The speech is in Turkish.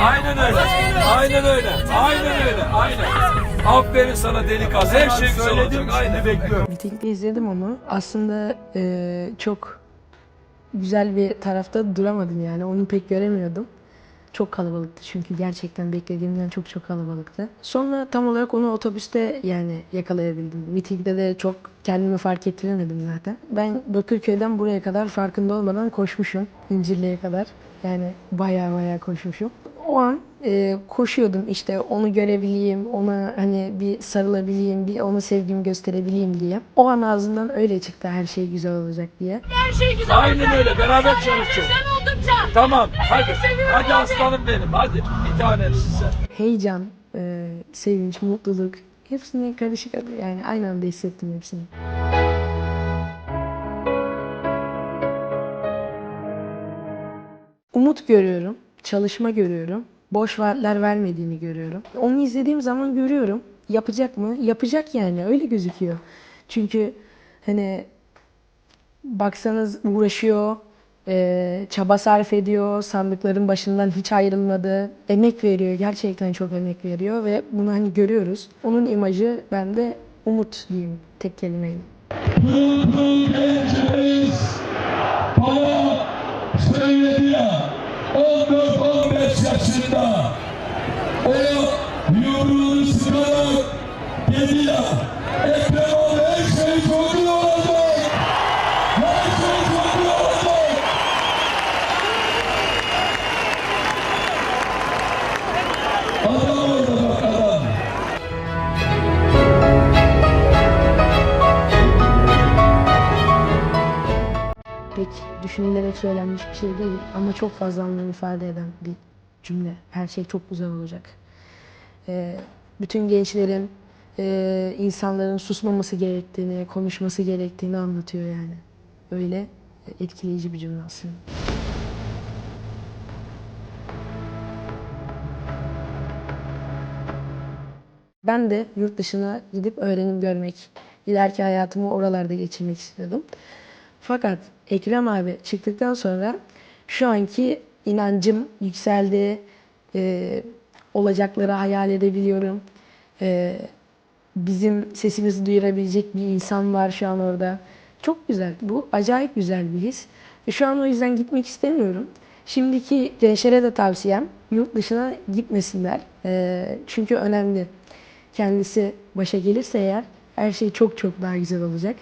Aynen öyle. Aynen öyle. Aynen öyle. Aynen. Aferin sana delikanlı. Her şey güzel olacak. Aynen. bekliyorum. Mitingde izledim onu. Aslında eee, çok güzel bir tarafta duramadım yani. Onu pek göremiyordum. Çok kalabalıktı çünkü gerçekten beklediğimden çok çok kalabalıktı. Sonra tam olarak onu otobüste yani yakalayabildim. Mitingde de çok kendimi fark ettiremedim zaten. Ben Bakırköy'den buraya kadar farkında olmadan koşmuşum. İncirli'ye kadar. Yani baya baya koşmuşum. O an e, koşuyordum işte onu görebileyim, ona hani bir sarılabileyim, bir ona sevgimi gösterebileyim diye. O an ağzından öyle çıktı her şey güzel olacak diye. Her şey güzel Aynen olacak. öyle, beraber çalışacağız. Sen oldukça. Tamam. Hadi. Hadi aslanım benim. Hadi. Bir tanemsin sen. Heyecan, e, sevinç, mutluluk hepsini karışık yani aynı anda hissettim hepsini. Umut görüyorum, çalışma görüyorum, boş vaatler vermediğini görüyorum. Onu izlediğim zaman görüyorum. Yapacak mı? Yapacak yani öyle gözüküyor. Çünkü hani baksanız uğraşıyor, e, çaba sarf ediyor, sandıkların başından hiç ayrılmadı, emek veriyor, gerçekten çok emek veriyor ve bunu hani görüyoruz. Onun imajı bende umut diyeyim tek kelimeyle. Yaşında o yumruğunu sıkarak dedi ya Ekrem abi her şey çok iyi olacak her şey çok iyi olacak Adam orada bak adam. Pek düşünülerek söylenmiş bir şey değil ama çok fazla anlam ifade eden bir cümle. Her şey çok güzel olacak. Ee, bütün gençlerin, e, insanların susmaması gerektiğini, konuşması gerektiğini anlatıyor yani. Öyle etkileyici bir cümle aslında. Ben de yurt dışına gidip öğrenim görmek, ileriki hayatımı oralarda geçirmek istiyordum. Fakat Ekrem abi çıktıktan sonra şu anki inancım yükseldi. Ee, olacakları hayal edebiliyorum. Ee, bizim sesimizi duyurabilecek bir insan var şu an orada. Çok güzel. Bu acayip güzel bir his. Ve şu an o yüzden gitmek istemiyorum. Şimdiki gençlere de tavsiyem yurt dışına gitmesinler. Ee, çünkü önemli. Kendisi başa gelirse eğer her şey çok çok daha güzel olacak.